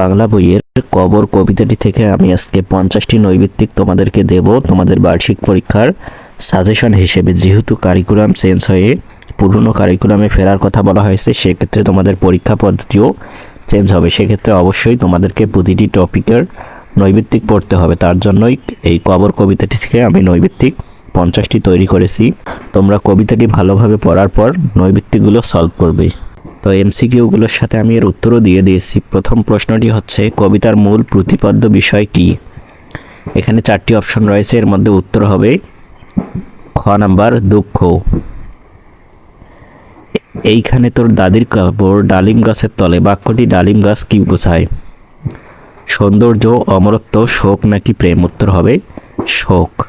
বাংলা বইয়ের কবর কবিতাটি থেকে আমি আজকে পঞ্চাশটি নৈবিত্তিক তোমাদেরকে দেব তোমাদের বার্ষিক পরীক্ষার সাজেশন হিসেবে। যেহেতু কারিকুলাম চেঞ্জ হয়ে পুরনো কারিকুলামে ফেরার কথা বলা হয়েছে, সেক্ষেত্রে তোমাদের পরীক্ষা পদ্ধতিও চেঞ্জ হবে। সেক্ষেত্রে অবশ্যই তোমাদেরকে প্রতিটি টপিকের নৈবিত্তিক পড়তে হবে। তার জন্যই এই কবর কবিতাটি থেকে আমি নৈবিত্তিক পঞ্চাশটি তৈরি করেছি। তোমরা কবিতাটি ভালোভাবে পড়ার পর নৈবিত্তিকগুলো সলভ করবে। এমসিকিউগুলোর সাথে আমি এর উত্তরও দিয়ে দিয়েছি। প্রথম প্রশ্নটি হচ্ছে, কবিতার মূল প্রতিপাদ্য বিষয় কি? এখানে চারটি অপশন রয়েছে, এর মধ্যে উত্তর হবে খ নাম্বার, দুঃখ। এইখানে তোর দাদির কাপড় ডালিম গাছের তলে, বাক্যটি ডালিম গাছ কি বোঝায়? সৌন্দর্য, অমরত্ব, শোক নাকি প্রেম? উত্তর হবে শোক।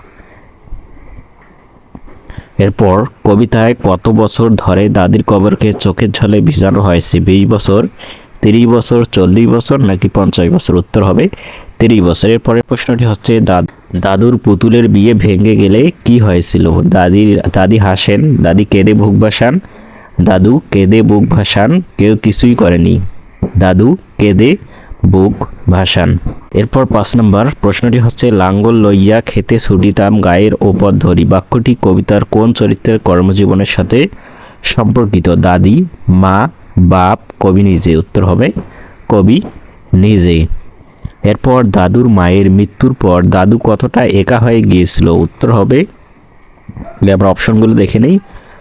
এরপর কবিতায় কত বছর ধরে দাদির কবরকে চোখের ঝলে ভিজানো হয়েছে বিশ বছর, তিরিশ বছর, চল্লিশ বছর নাকি পঞ্চাশ বছর? উত্তর হবে তিরিশ বছর। এরপরের প্রশ্নটি হচ্ছে, দাদ- দাদুর পুতুলের বিয়ে ভেঙে গেলে কি হয়েছিল? দাদির, দাদি হাসেন, দাদি কেঁদে বুক ভাসান? দাদু কেঁদে বুক ভাসান, কেউ কিছুই করেনি। দাদু কেঁদে বুক, ভাসান। এরপর পাঁচ নম্বর, প্রশ্নটি হচ্ছে, লাঙ্গল লইয়া খেতে ছুটিতাম গায়ের ওপর ধরি। বাক্যটি কবিতার কোন চরিত্রের কর্মজীবনের সাথে সম্পর্কিত? দাদি, মা, বাপ, কবি নিজে। উত্তর হবে, কবি নিজে। এরপর, দাদুর মায়ের মৃত্যুর পর দাদু কতটা একা হয়ে গিয়েছিল? উত্তর হবে আমরা অপশনগুলো দেখে নেই,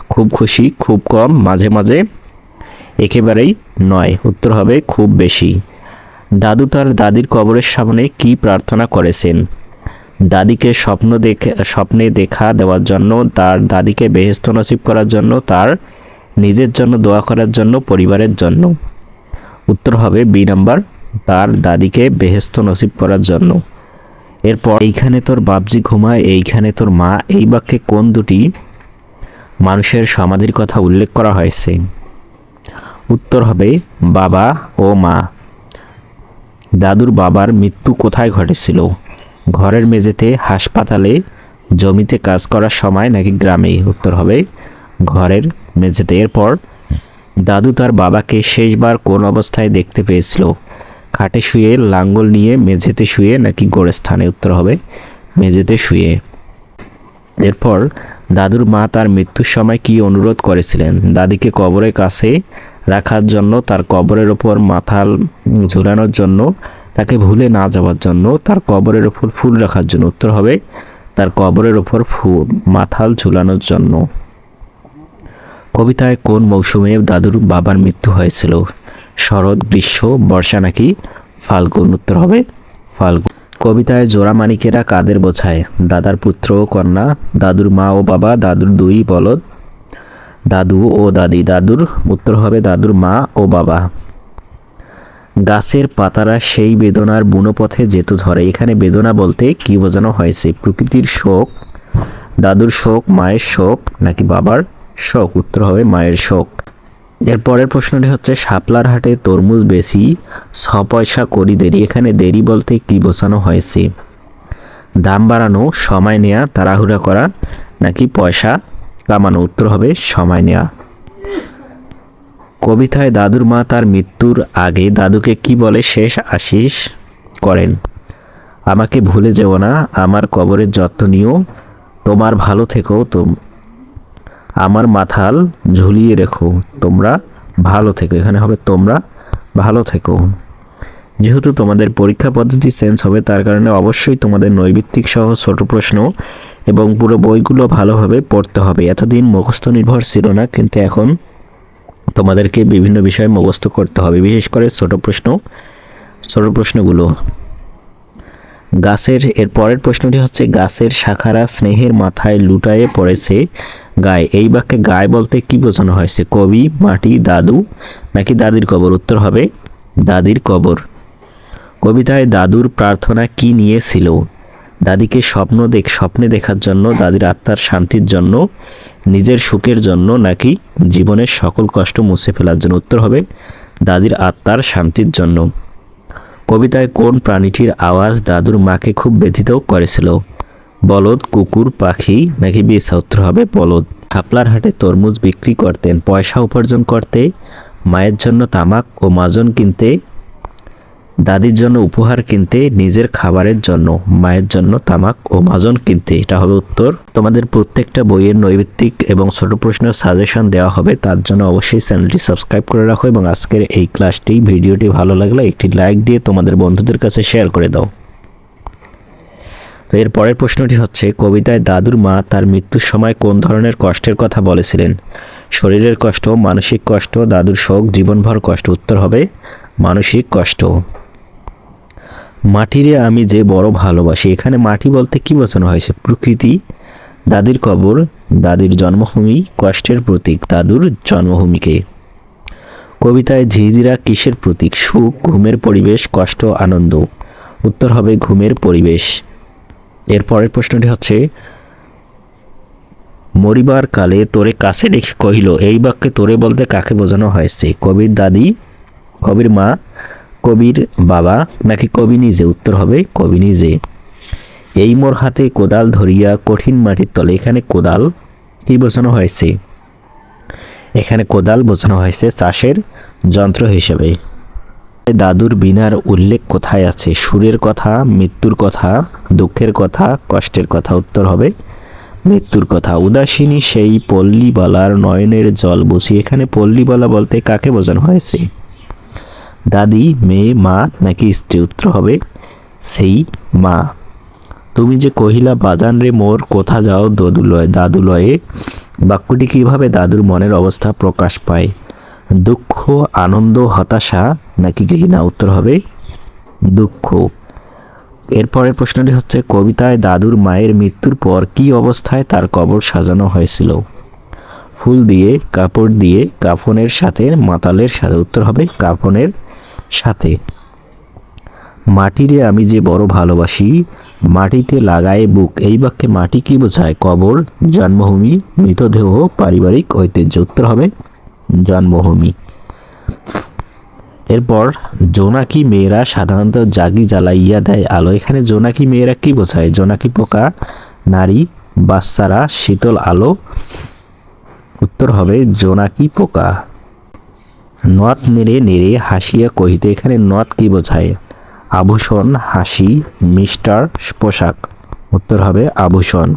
খুব খুশি, খুব কম, মাঝে মাঝে একেবারেই নয়। উত্তর হবে, খুব বেশি। দাদু তার দাদির কবরের সামনে কি প্রার্থনা করেছেন? দাদিকে স্বপ্ন দেখে, স্বপ্নে দেখা দেওয়ার জন্য, তার দাদিকে বেহেস্ত নসিব করার জন্য, তার নিজের জন্য দোয়া করার জন্য, পরিবারের জন্য। উত্তর হবে বি নাম্বার, তার দাদিকে বেহেস্ত নসিব করার জন্য। এরপর, এইখানে তোর বাপজি ঘুমায়, এইখানে তোর মা, এই বাক্যে কোন দুটি মানুষের সমাধির কথা উল্লেখ করা হয়েছে? উত্তর হবে বাবা ও মা। দাদুর বাবার মৃত্যু কোথায় ঘটেছিল? ঘরের মেঝেতে হাসপাতালে, জমিতে কাজ করার সময় নাকি গ্রামে উত্তর হবে, ঘরের মেঝেতে। এরপর, দাদু তার বাবাকে শেষবার কোন অবস্থায় দেখতে পেয়েছিল? খাটে শুয়ে লাঙ্গল নিয়ে মেঝেতে শুয়ে নাকি গোরস্থানে? উত্তর হবে, মেঝেতে শুয়ে। এরপর দাদুর মা তার মৃত্যুর সময় কি অনুরোধ করেছিলেন? দাদিকে কবরের কাছে রাখার জন্য, তার কবরের ওপর মাথাল ঝুলানোর জন্য, তাকে ভুলে না যাওয়ার জন্য, তার কবরের ওপর ফুল রাখার জন্য। উত্তর হবে, তার কবরের ওপর ফুল মাথাল ঝুলানোর জন্য। কবিতায় কোন মৌসুমে দাদুর বাবার মৃত্যু হয়েছিল? শরৎ, গ্রীষ্ম, বর্ষা নাকি ফাল্গুন? উত্তর হবে, ফাল্গুন। কবিতায় জোড়া মানিকেরা কাদের বোঝায়? দাদার পুত্র ও কন্যা, দাদুর মা ও বাবা, দাদুর দুই বলদ, দাদু ও দাদি, দাদুর উত্তর হবে দাদুর মা ও বাবা। গাছের পাতারা সেই বেদনার বুনোপথে যেত ঝরে। এখানে বেদনা বলতে কি বোঝানো হয়েছে? প্রকৃতির শোক, দাদুর শোক, মায়ের শোক নাকি বাবার শোক? উত্তর হবে মায়ের শোক। এর পরের প্রশ্নটি হচ্ছে, শাপলার হাটে তরমুজ বেশি ছ পয়সা করি দেরি, এখানে দেরি বলতে কি বোঝানো হয়েছে? দাম বাড়ানো, সময় নেওয়া তাড়াহুড়া করা, নাকি পয়সা কামানো? উত্তর হবে, সময় নেওয়া কবিতায় দাদুর মা তার মৃত্যুর আগে দাদুকে কি বলে? শেষ আশিস করেন। আমাকে ভুলে যেও না, আমার কবরের যত্ন নিও, তোমার ভালো থেকো তো আমার মাথাল ঝুলিয়ে রেখো। তোমরা ভালো থেকো। এখানে হবে তোমরা ভালো থেকো। যেহেতু তোমাদের পরীক্ষা পদ্ধতি চেঞ্জ হবে, তার কারণে অবশ্যই তোমাদের নৈবিত্তিক সহ ছোট প্রশ্ন এবং পুরো বইগুলো ভালোভাবে পড়তে হবে। এতদিন মুখস্থ নির্ভর ছিল না, কিন্তু এখন তোমাদেরকে বিভিন্ন বিষয়ে মুখস্থ করতে হবে, বিশেষ করে ছোট প্রশ্ন, ছোট প্রশ্নগুলো। গাছের, এর পরের প্রশ্নটি হচ্ছে, গাছের শাখারা স্নেহের মাথায় লুটায়ে পড়েছে গায়ে। এই বাক্যে গায়ে বলতে কি বোঝানো হয়েছে? কবি, মাটি, দাদু, নাকি দাদির কবর? উত্তর হবে, দাদির কবর। কবিতায় দাদুর প্রার্থনা কি নিয়েছিল? দাদিকে স্বপ্ন দেখ, স্বপ্নে দেখার জন্য, দাদির আত্মার শান্তির জন্য, নিজের সুখের জন্য, নাকি জীবনের সকল কষ্ট মুছে ফেলার জন্য? উত্তর হবে, দাদির আত্মার শান্তির জন্য। কবিতায় কোন প্রাণীটির আওয়াজ দাদুর মাকে খুব ব্যথিত করেছিল? বলদ, কুকুর, পাখি নাকি বেসা উত্তর হবে বলদ? খাপলার হাটে তরমুজ বিক্রি করতেন, পয়সা উপার্জন করতে, মায়ের জন্য তামাক ও মাজন কিনতে দাদির জন্য উপহার কিনতে, নিজের খাবারের জন্য, মায়ের জন্য তামাক ও মাজন কিনতে। এটা হবে উত্তর। তোমাদের প্রত্যেকটা বইয়ের নৈবিত্তিক এবং ছোট প্রশ্নের সাজেশন দেওয়া হবে। তার জন্য অবশ্যই চ্যানেলটি সাবস্ক্রাইব করে রাখো এবং আজকের এই ক্লাসটি, ভিডিওটি ভালো লাগলে একটি লাইক দিয়ে তোমাদের বন্ধুদের কাছে শেয়ার করে দাও। তো এর পরের প্রশ্নটি হচ্ছে, কবিতায় দাদুর মা তার মৃত্যুর সময় কোন ধরনের কষ্টের কথা বলেছিলেন? শরীরের কষ্ট, মানসিক কষ্ট, দাদুর শোক, জীবনভর কষ্ট। উত্তর হবে, মানসিক কষ্ট। মাটিরে আমি যে বড় ভালোবাসি, এখানে মাটি বলতে কি বোঝানো হয়েছে? প্রকৃতি, দাদির কবর, দাদির জন্মভূমি, কষ্টের প্রতীক, দাদুর জন্মভূমিকে। কবিতায় ঝিঝিরা কিসের প্রতীক? সুখ, ঘুমের পরিবেশ, কষ্ট, আনন্দ। উত্তর হবে ঘুমের পরিবেশ। এর পরের প্রশ্নটি হচ্ছে, মরিবার কালে তোরে কাছে দেখে কহিল, এই বাক্যে তোরে বলতে কাকে বোঝানো হয়েছে? কবির দাদি, কবির মা কবির বাবা নাকি কবি নিজে? উত্তর হবে কবি নিজে। এই মোর হাতে কোদাল ধরিয়া কঠিন মাটির তলে এখানে কোদাল কি বোঝানো হয়েছে? এখানে কোদাল বোঝানো হয়েছে চাষের যন্ত্র হিসেবে। দাদুর বিনার উল্লেখ কোথায় আছে? সুরের কথা, মৃত্যুর কথা, দুঃখের কথা, কষ্টের কথা উত্তর হবে মৃত্যুর কথা। উদাসীনী সেই পল্লীবালার নয়নের জল বুঝি এখানে পল্লীবালা বলতে কাকে বোঝানো হয়েছে? দাদি, মেয়ে, মা নাকি স্ত্রী উত্তর হবে? সেই মা। তুমি যে কহিলা, বাজান রে মোর, কোথা যাও দদুলয়, দাদুলয়ে? বাক্যটি কীভাবে দাদুর মনের অবস্থা প্রকাশ পায়? দুঃখ, আনন্দ, হতাশা নাকি ঘৃণা? উত্তর হবে, দুঃখ। এরপরের প্রশ্নটি হচ্ছে, কবিতায় দাদুর মায়ের মৃত্যুর পর কি অবস্থায় তার কবর সাজানো হয়েছিল? ফুল দিয়ে, কাপড় দিয়ে, কাফনের সাথে, মাতালের সাথে, উত্তর হবে কাফনের সাথে। মাটিরে আমি যে বড় ভালোবাসি, মাটিতে লাগায় বুক। এই বাক্যে মাটি কি বোঝায়? কবর, জন্মভূমি, মৃতদেহ, পারিবারিক ঐতিহ্য। উত্তর হবে জন্মভূমি। এরপর, জোনাকি মেয়েরা সাধারণত জাগি জ্বালাইয়া দেয় আলো। এখানে জোনাকি মেয়েরা কি বোঝায়? জোনাকি পোকা, নারী, বাচ্চারা, শীতল আলো। উত্তর হবে জোনাকি পোকা? নথ নেড়ে নেড়ে হাসিয়া কহিতে, এখানে নথ কি বোঝায়? আভূষণ, হাসি মিস্টার পোশাক। উত্তর হবে, আভূষণ।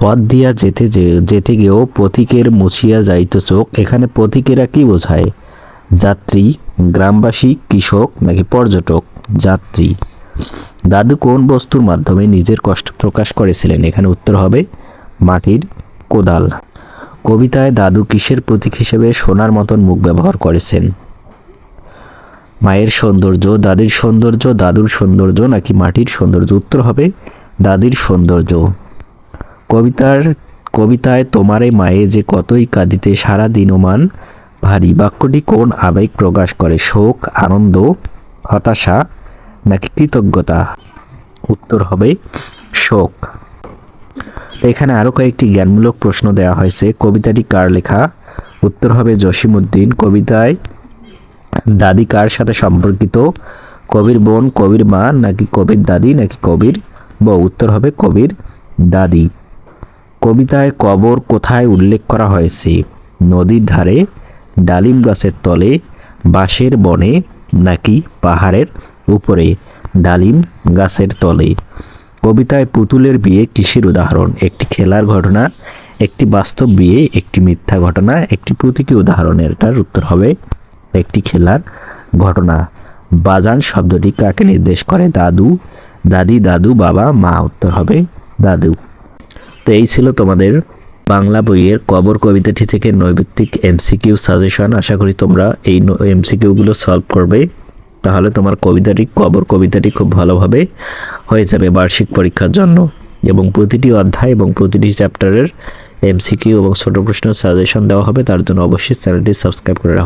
পথ দিয়া যেতে যেতে গিয়েও পথিকের মুছিয়া যাইত চোখ, এখানে পথিকেরা কি বোঝায়? যাত্রী, গ্রামবাসী, কৃষক নাকি পর্যটক? যাত্রী। দাদু কোন বস্তুর মাধ্যমে নিজের কষ্ট প্রকাশ করেছিলেন? এখানে উত্তর হবে, মাটির কোদাল। কবিতায় দাদু কিসের প্রতীক হিসেবে সোনার মতন মুখ ব্যবহার করেছেন? মায়ের সৌন্দর্য, দাদির সৌন্দর্য, দাদুর সৌন্দর্য নাকি মাটির সৌন্দর্য? উত্তর হবে দাদির সৌন্দর্য। কবিতার, কবিতায় তোমারে মায়ে যে কতই কাঁদিতে সারা দিনমান ভারী বাক্যটি কোন আবেগ প্রকাশ করে? শোক, আনন্দ, হতাশা নাকি কৃতজ্ঞতা? উত্তর হবে শোক। এখানে আরও কয়েকটি জ্ঞানমূলক প্রশ্ন দেওয়া হয়েছে। কবিতাটি কার লেখা? উত্তর হবে জসিমউদ্দিন। কবিতায়, দাদি কার সাথে সম্পর্কিত? কবির বোন, কবির মা, নাকি কবির দাদি, নাকি কবির বউ? উত্তর হবে কবির দাদি। কবিতায় কবর কোথায় উল্লেখ করা হয়েছে? নদীর ধারে, ডালিম গাছের তলে, বাঁশের বনে, নাকি পাহাড়ের উপরে, ডালিম গাছের তলে? কবিতায় পুতুলের বিয়ে কিসের উদাহরণ? একটি খেলার ঘটনা, একটি বাস্তব বিয়ে, একটি মিথ্যা ঘটনা, একটি প্রতীকী উদাহরণ। এটার উত্তর হবে একটি খেলার ঘটনা। বাজান শব্দটি কাকে নির্দেশ করে? দাদু, দাদি, দাদু, বাবা, মা? উত্তর হবে দাদু। তো এই ছিল তোমাদের বাংলা বইয়ের কবর কবিতাটি থেকে নৈবিত্তিক এমসিকিউ সাজেশন। আশা করি তোমরা এই এমসিকিউগুলো সলভ করবে। তাহলে তোমার কবিতাটি, কবর কবিতাটি খুব ভালোভাবে হয়ে যাবে বার্ষিক পরীক্ষার জন্য। এবং প্রতিটি অধ্যায় এবং প্রতিটি চ্যাপ্টারের এমসিকিউ এবং ছোট প্রশ্ন সাজেশন দেওয়া হবে, তার জন্য অবশ্যই চ্যানেলটি সাবস্ক্রাইব করে রাখো।